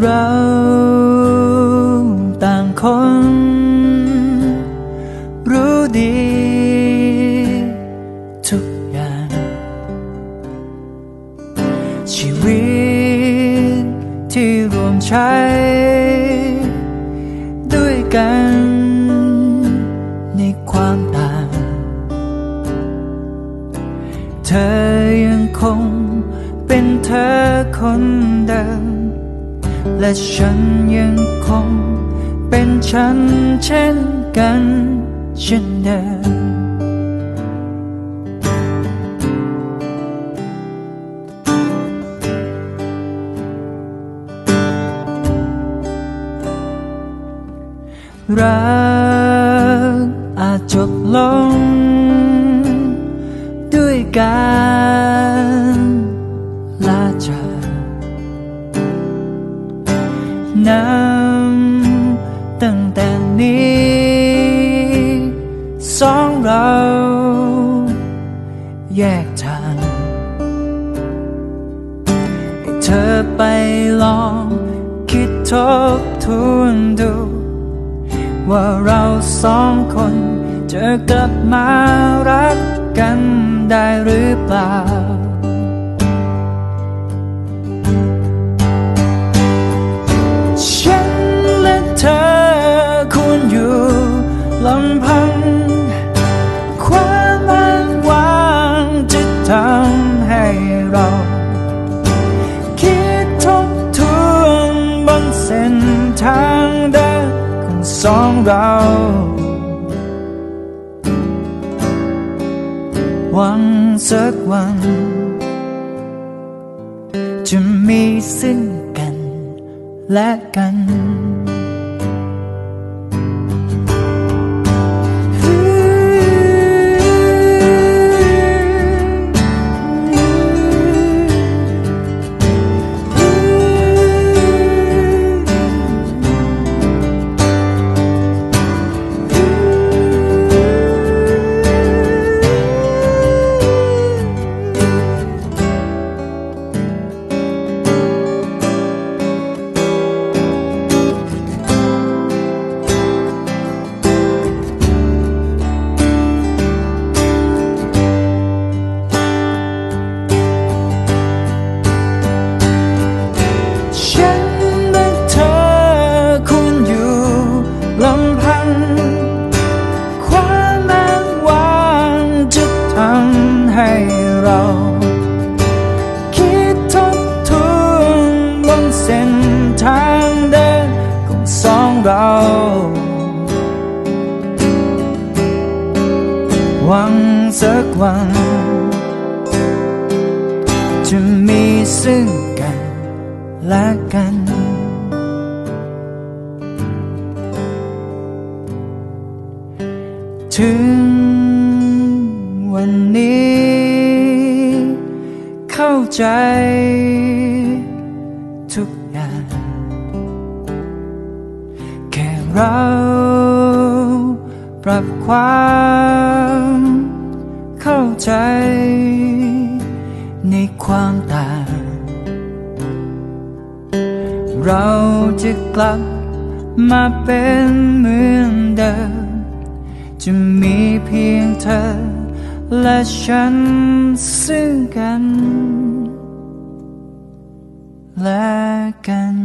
เราต่างคน รู้ดี ทุกอย่าง ชีวิตที่รวมใช้ ด้วยกันในความต่าง เธอยังคงเป็นเธอคนเดิม และฉันยังคงเป็นฉันเช่นกันเช่นเดิมรักอาจจบลงด้วยกา องคิดทบทวนดู ว่าเราสองคนจะกลับมารักกันได้หรือเปล่า เรา วันสักวัน จะมีซึ่งกันและกัน เรา หวังสักวัน จะมีซึ่งกันและกันถึงวันนี้ เข้าใจ เรา ปรับความเข้าใจ ในความต่าง เราจะกลับมาเป็นเหมือนเดิม จะมีเพียงเธอ และฉันซึ่งกัน และกัน